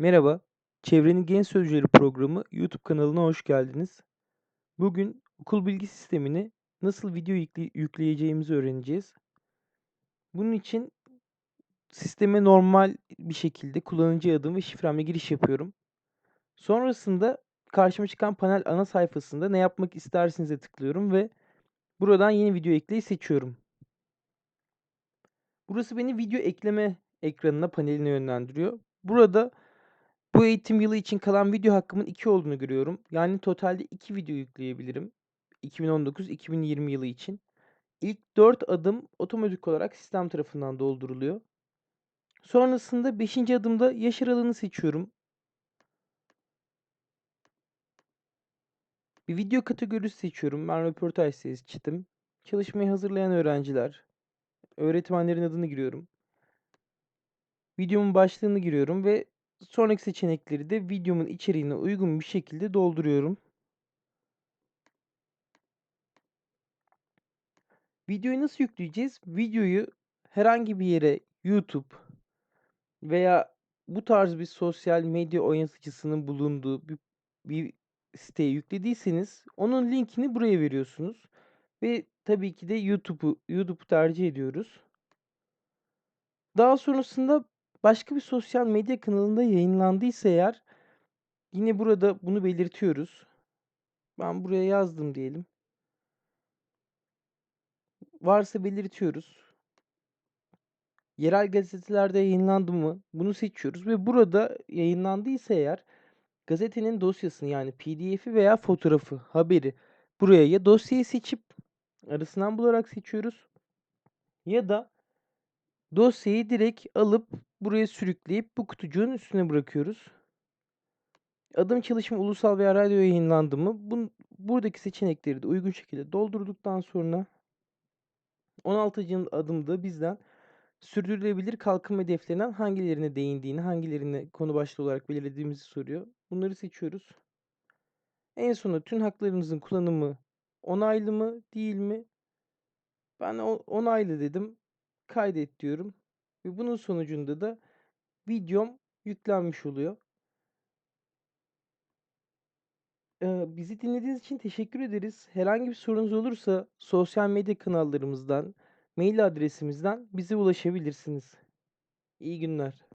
Merhaba, Çevrenin Genç Sözcüleri programı YouTube kanalına hoş geldiniz. Bugün okul bilgi sistemine nasıl video yükle- yükleyeceğimizi öğreneceğiz. Bunun için sisteme normal bir şekilde kullanıcı adım ve şifremle giriş yapıyorum. Sonrasında karşıma çıkan panel ana sayfasında ne yapmak istersenize tıklıyorum ve buradan yeni video ekleyi seçiyorum. Burası beni video ekleme ekranına, paneline yönlendiriyor. Burada bu eğitim yılı için kalan video hakkımın 2 olduğunu görüyorum. Yani totalde 2 video yükleyebilirim. 2019-2020 yılı için. İlk 4 adım otomatik olarak sistem tarafından dolduruluyor. Sonrasında 5. adımda yaş aralığını seçiyorum. Bir video kategorisi seçiyorum. Ben röportaj seçtim. Çalışmayı hazırlayan öğrenciler. Öğretmenlerin adını giriyorum. Videomun başlığını giriyorum ve sonraki seçenekleri de videomun içeriğine uygun bir şekilde dolduruyorum. Videoyu nasıl yükleyeceğiz? Videoyu herhangi bir yere YouTube veya bu tarz bir sosyal medya oynatıcısının bulunduğu bir, bir siteye yüklediyseniz onun linkini buraya veriyorsunuz. Ve tabii ki de YouTube'u YouTube'u tercih ediyoruz. Daha sonrasında başka bir sosyal medya kanalında yayınlandıysa eğer yine burada bunu belirtiyoruz. Ben buraya yazdım diyelim. Varsa belirtiyoruz. Yerel gazetelerde yayınlandı mı? Bunu seçiyoruz ve burada yayınlandıysa eğer gazetenin dosyasını yani PDF'i veya fotoğrafı, haberi buraya ya dosyayı seçip arasından bularak seçiyoruz ya da dosyayı direkt alıp buraya sürükleyip bu kutucuğun üstüne bırakıyoruz. Adım çalışma ulusal veya radyo yayınlandı mı? Bun, buradaki seçenekleri de uygun şekilde doldurduktan sonra 16. adımda bizden sürdürülebilir kalkınma hedeflerinden hangilerine değindiğini, hangilerine konu başlığı olarak belirlediğimizi soruyor. Bunları seçiyoruz. En sonunda tüm haklarınızın kullanımı onaylı mı, değil mi? Ben onaylı dedim. Kaydet diyorum. Ve bunun sonucunda da videom yüklenmiş oluyor. Ee, bizi dinlediğiniz için teşekkür ederiz. Herhangi bir sorunuz olursa sosyal medya kanallarımızdan, mail adresimizden bize ulaşabilirsiniz. İyi günler.